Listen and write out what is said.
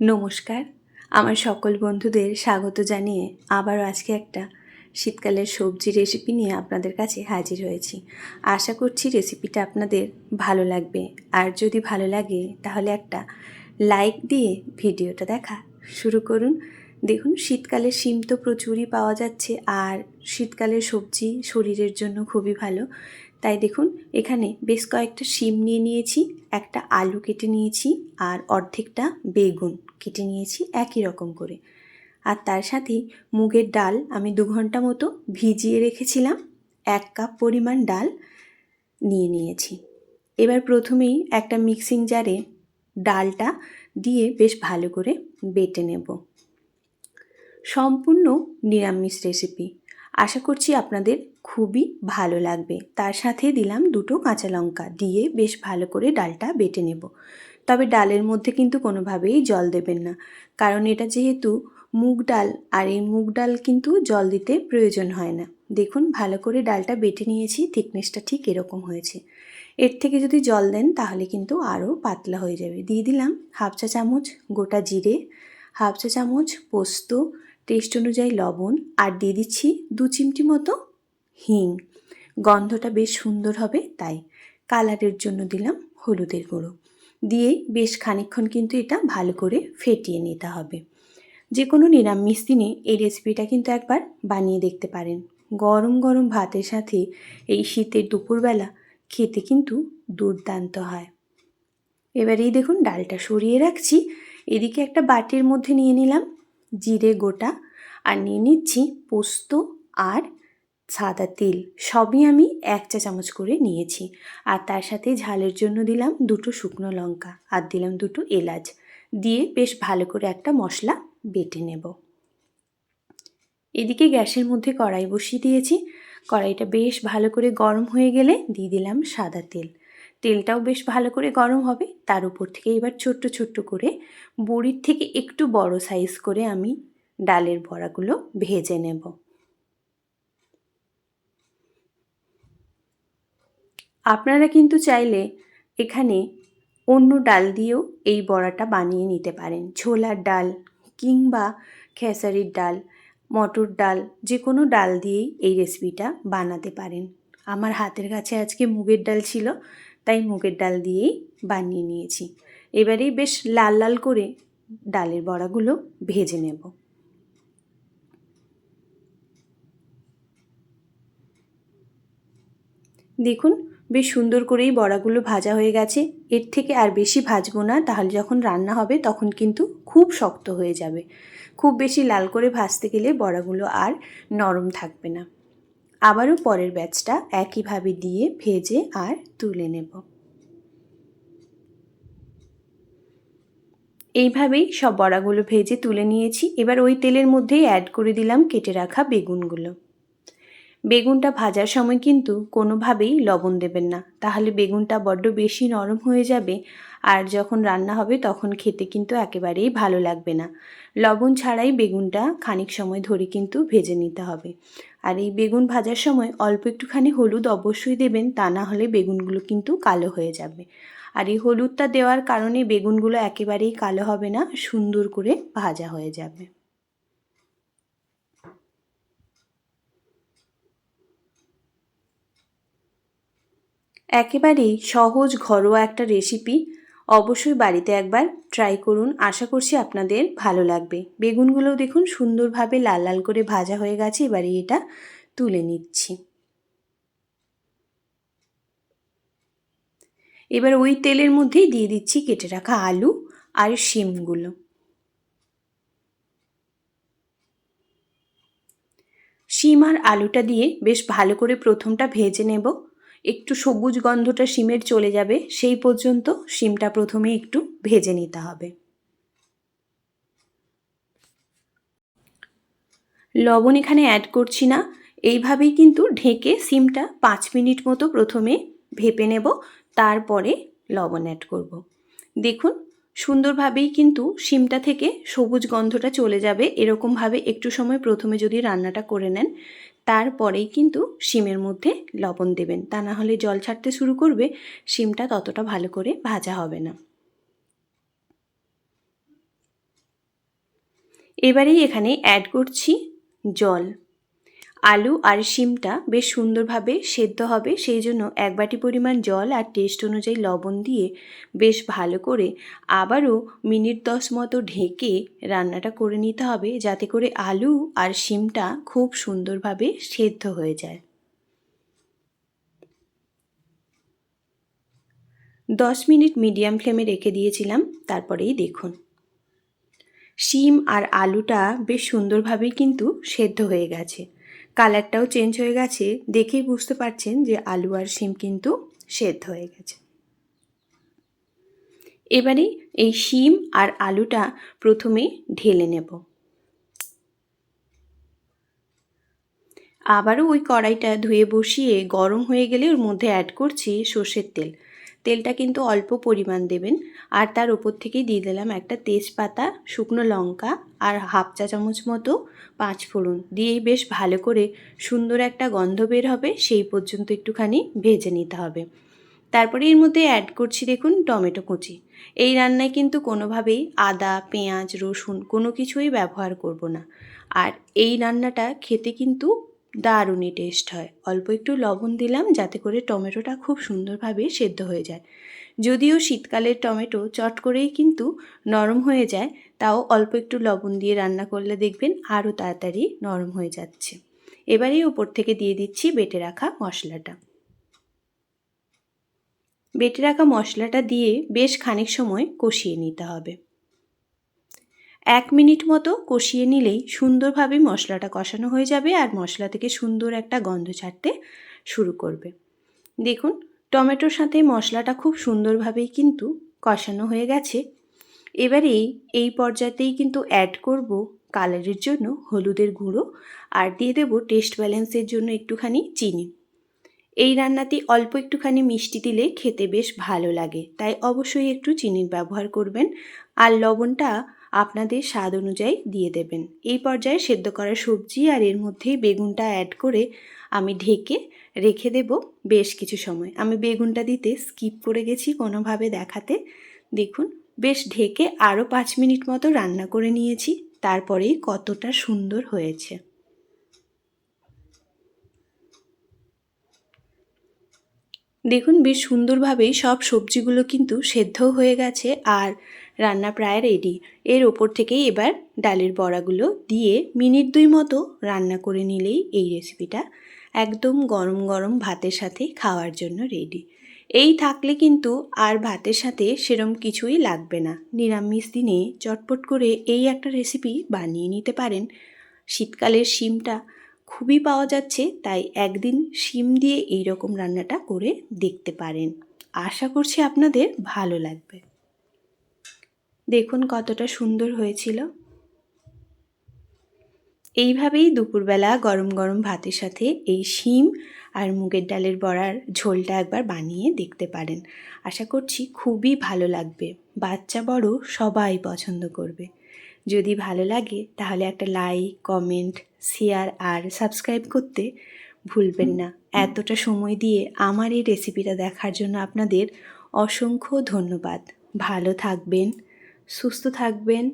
নমস্কার। আমার সকল বন্ধুদের স্বাগত জানিয়ে আবারও আজকে একটা শীতকালের সবজি রেসিপি নিয়ে আপনাদের কাছে হাজির হয়েছি। আশা করছি রেসিপিটা আপনাদের ভালো লাগবে। আর যদি ভালো লাগে, তাহলে একটা লাইক দিয়ে ভিডিওটা দেখা শুরু করুন। দেখুন, শীতকালে শিম তো প্রচুরই পাওয়া যাচ্ছে, আর শীতকালের সবজি শরীরের জন্য খুবই ভালো। তাই দেখুন, এখানে বেশ কয়েকটা শিম নিয়ে নিয়েছি, একটা আলু কেটে নিয়েছি আর অর্ধেকটা বেগুন কেটে নিয়েছি একই রকম করে। আর তার সাথে মুগের ডাল আমি দু ঘণ্টা মতো ভিজিয়ে রেখেছিলাম, এক কাপ পরিমাণ ডাল নিয়ে নিয়েছি। এবার প্রথমেই একটা মিক্সিং জারে ডালটা দিয়ে বেশ ভালো করে বেটে নেব। সম্পূর্ণ নিরামিষ রেসিপি আশা করছি আপনাদের খুবই ভালো লাগবে। তার সাথে দিলাম দুটো কাঁচা লঙ্কা, দিয়ে বেশ ভালো করে ডালটা বেটে নেব। তবে ডালের মধ্যে কিন্তু কোনোভাবেই জল দেবেন না, কারণ এটা যেহেতু মুগ ডাল, আর এই মুগ ডাল কিন্তু জল দিতে প্রয়োজন হয় না। দেখুন, ভালো করে ডালটা বেটে নিয়েছি থিকনেসটা ঠিক এরকম হয়েছে। এর থেকে যদি জল দেন, তাহলে কিন্তু আরও পাতলা হয়ে যাবে। দিয়ে দিলাম হাফ চা চামচ গোটা জিরে, হাফ চা চামচ পোস্ত টেস্ট অনুযায়ী লবণ আর দিয়ে দিচ্ছি দু চিমটি মতো হিং। গন্ধটা বেশ সুন্দর হবে, তাই কালারের জন্য দিলাম হলুদের গুঁড়ো। দিয়ে বেশ খানিক্ষণ কিন্তু এটা ভালো করে ফেটিয়ে নিতে হবে। যে কোনো নিরামিষ দিনে এই রেসিপিটা কিন্তু একবার বানিয়ে দেখতে পারেন। গরম গরম ভাতের সাথে এই শীতের দুপুরবেলা খেতে কিন্তু দুর্দান্ত হয়। এবার এই দেখুন ডালটা সরিয়ে রাখছি। এদিকে একটা বাটির মধ্যে নিয়ে নিলাম জিরে গোটা আর নিয়ে নিচ্ছি পোস্ত আর সাদা তিল। সবই আমি এক চা চামচ করে নিয়েছি। আর তার সাথে ঝালের জন্য দিলাম দুটো শুকনো লঙ্কা আর দিলাম দুটো এলাচ। দিয়ে বেশ ভালো করে একটা মশলা বেটে নেব। এদিকে গ্যাসের মধ্যে কড়াই বসিয়ে দিয়েছি। কড়াইটা বেশ ভালো করে গরম হয়ে গেলে দিয়ে দিলাম সাদা তেল। তেলটাও বেশ ভালো করে গরম হবে। তার উপর থেকে এবার ছোট্ট ছোট্ট করে বড়ির থেকে একটু বড় সাইজ করে আমি ডালের বড়াগুলো ভেজে নেব। আপনারা কিন্তু চাইলে এখানে অন্য ডাল দিয়েও এই বড়াটা বানিয়ে নিতে পারেন। ছোলার ডাল কিংবা খেসারির ডাল, মটর ডাল যে কোনো ডাল দিয়েই এই রেসিপিটা বানাতে পারেন। আমার হাতের কাছে আজকে মুগের ডাল ছিল তাই মুগের ডাল দিয়েই বানিয়ে নিয়েছি। এবারেই বেশ লাল লাল করে ডালের বড়াগুলো ভেজে নেব। দেখুন, বেশ সুন্দর করেই বড়াগুলো ভাজা হয়ে গেছে। এর থেকে আর বেশি ভাজবো না, তাহলে যখন রান্না হবে তখন কিন্তু খুব শক্ত হয়ে যাবে। খুব বেশি লাল করে ভাজতে গেলে বড়াগুলো আর নরম থাকবে না। আবারও পরের ব্যাচটা একইভাবে দিয়ে ভেজে আর তুলে নেব। এইভাবেই সব বড়াগুলো ভেজে তুলে নিয়েছি। এবার ওই তেলের মধ্যেই অ্যাড করে দিলাম কেটে রাখা বেগুনগুলো। বেগুনটা ভাজার সময় কিন্তু কোনোভাবেই লবণ দেবেন না। তাহলে বেগুনটা বড্ড বেশি নরম হয়ে যাবে আর যখন রান্না হবে তখন খেতে কিন্তু একেবারেই ভালো লাগবে না। লবণ ছাড়াই বেগুনটা খানিক সময় ধরে কিন্তু ভেজে নিতে হবে। আর এই বেগুন ভাজার সময় অল্প একটুখানি হলুদ অবশ্যই দেবেন, তা না হলে বেগুনগুলো কিন্তু কালো হয়ে যাবে। আর এই হলুদটা দেওয়ার কারণে বেগুনগুলো একেবারেই কালো হবে না, সুন্দর করে ভাজা হয়ে যাবে। একেবারেই সহজ ঘরোয়া একটা রেসিপি অবশ্যই বাড়িতে একবার ট্রাই করুন। আশা করছি আপনাদের ভালো লাগবে। বেগুনগুলোও দেখুন সুন্দরভাবে লাল লাল করে ভাজা হয়ে গেছে। এবারে এটা তুলে নিচ্ছি। এবার ওই তেলের মধ্যেই দিয়ে দিচ্ছি কেটে রাখা আলু আর শিমগুলো। শিম আর আলুটা দিয়ে বেশ ভালো করে প্রথমটা ভেজে নেব। একটু সবুজ গন্ধটা শিমের চলে যাবে, সেই পর্যন্ত শিমটা প্রথমে একটু ভেজে নিতে হবে লবণ এখানে অ্যাড করছি না, এইভাবেই কিন্তু ঢেকে সিমটা পাঁচ মিনিট মতো প্রথমে ভেপে নেব, তারপরে লবণ অ্যাড করব। দেখুন, সুন্দরভাবেই কিন্তু শিমটা থেকে সবুজ গন্ধটা চলে যাবে, এরকমভাবে একটু সময় প্রথমে যদি রান্নাটা করে নেন তারপরেই কিন্তু শিমের মধ্যে লবণ দেবেন। তা না হলে জল ছাড়তে শুরু করবে, শিমটা ততটা ভালো করে ভাজা হবে না। এবারেই এখানে অ্যাড করছি জল। আলু আর শিমটা বেশ সুন্দরভাবে সেদ্ধ হবে, সেই জন্য এক বাটি পরিমাণ জল আর টেস্ট অনুযায়ী লবণ দিয়ে বেশ ভালো করে আবারও মিনিট দশ মতো ঢেকে রান্নাটা করে নিতে হবে, যাতে করে আলু আর শিমটা খুব সুন্দরভাবে সেদ্ধ হয়ে যায়। দশ মিনিট মিডিয়াম ফ্লেমে রেখে দিয়েছিলাম, তারপরেই দেখুন। শিম আর আলুটা বেশ সুন্দরভাবেই কিন্তু সেদ্ধ হয়ে গেছে। কালারটাও চেঞ্জ হয়ে গেছে, দেখেই বুঝতে পারছেন যে আলু আর শিম কিন্তু সেদ্ধ হয়ে গেছে। এবারে এই শিম আর আলুটা প্রথমে ঢেলে নেব। আবারও ওই কড়াইটা ধুয়ে বসিয়ে গরম হয়ে গেলে ওর মধ্যে অ্যাড করছি সর্ষের তেল। তেলটা কিন্তু অল্প পরিমাণ দেবেন। আর তার ওপর থেকেই দিয়ে দিলাম একটা তেজপাতা, শুকনো লঙ্কা আর হাফ চা চামচ মতো পাঁচ ফোড়ন। দিয়েই বেশ ভালো করে সুন্দর একটা গন্ধ বের হবে, সেই পর্যন্ত একটুখানি ভেজে নিতে হবে। তারপরে এর মধ্যে অ্যাড করছি দেখুন টমেটো কুচি। এই রান্নায় কিন্তু কোনোভাবেই আদা, পেঁয়াজ, রসুন কোনো কিছুই ব্যবহার করব না। আর এই রান্নাটা খেতে কিন্তু দারুণই টেস্ট হয়। অল্প একটু লবণ দিলাম যাতে করে টমেটোটা খুব সুন্দরভাবে সেদ্ধ হয়ে যায়। যদিও শীতকালের টমেটো চট করেই কিন্তু নরম হয়ে যায়, তাও অল্প একটু লবণ দিয়ে রান্না করলে দেখবেন আরও তাড়াতাড়ি নরম হয়ে যাচ্ছে। এবারেই ওপর থেকে দিয়ে দিচ্ছি বেটে রাখা মশলাটা। বেটে রাখা মশলাটা দিয়ে বেশ খানিক সময় কষিয়ে নিতে হবে। এক মিনিট মতো কষিয়ে নিলেই সুন্দরভাবে মশলাটা কষানো হয়ে যাবে আর মশলা থেকে সুন্দর একটা গন্ধ ছাড়তে শুরু করবে। দেখুন, টমেটোর সাথে মশলাটা খুব সুন্দরভাবেই কিন্তু কষানো হয়ে গেছে। এবারে এই পর্যায়েতেই কিন্তু অ্যাড করব কালারের জন্য হলুদের গুঁড়ো আর দিয়ে দেবো টেস্ট ব্যালেন্সের জন্য একটুখানি চিনি। এই রান্নাতে অল্প একটুখানি মিষ্টি দিলে খেতে বেশ ভালো লাগে, তাই অবশ্যই একটু চিনির ব্যবহার করবেন। আর লবণটা আপনাদের স্বাদ অনুযায়ী দিয়ে দেবেন। এই পর্যায়ে সেদ্ধ করা সবজি আর এর মধ্যেই বেগুনটা অ্যাড করে আমি ঢেকে রেখে দেব বেশ কিছু সময়। আমি বেগুনটা দিতে স্কিপ করে গেছি কোনোভাবে দেখাতে। দেখুন, বেশ ঢেকে আরও পাঁচ মিনিট মতো রান্না করে নিয়েছি। তারপরেই কতটা সুন্দর হয়েছে। দেখুন বেশ সুন্দরভাবেই সব সবজিগুলো কিন্তু সেদ্ধও হয়ে গেছে আর রান্না প্রায় রেডি এর ওপর থেকেই এবার ডালের বড়াগুলো দিয়ে মিনিট দুই মতো রান্না করে নিলেই এই রেসিপিটা একদম গরম গরম ভাতের সাথে খাওয়ার জন্য রেডি এই থাকলে কিন্তু আর ভাতের সাথে সেরম কিছুই লাগবে না। নিরামিষ দিনে চটপট করে এই একটা রেসিপি বানিয়ে নিতে পারেন। শীতকালের শিমটা খুবই পাওয়া যাচ্ছে, তাই একদিন শিম দিয়ে এই রকম রান্নাটা করে দেখতে পারেন। আশা করছি আপনাদের ভালো লাগবে। দেখুন কতটা সুন্দর হয়েছিল। এইভাবেই দুপুরবেলা গরম গরম ভাতের সাথে এই শিম আর মুগের ডালের বড়ার ঝোলটা একবার বানিয়ে দেখতে পারেন। আশা করছি খুবই ভালো লাগবে। বাচ্চা বড় সবাই পছন্দ করবে। যদি ভালো লাগে, তাহলে একটা লাইক কমেন্ট শেয়ার আর সাবস্ক্রাইব করতে ভুলবেন না। এতটা সময় দিয়ে আমার এই রেসিপিটা দেখার জন্য আপনাদের অসংখ্য ধন্যবাদ। ভালো থাকবেন, সুস্থ থাকবেন।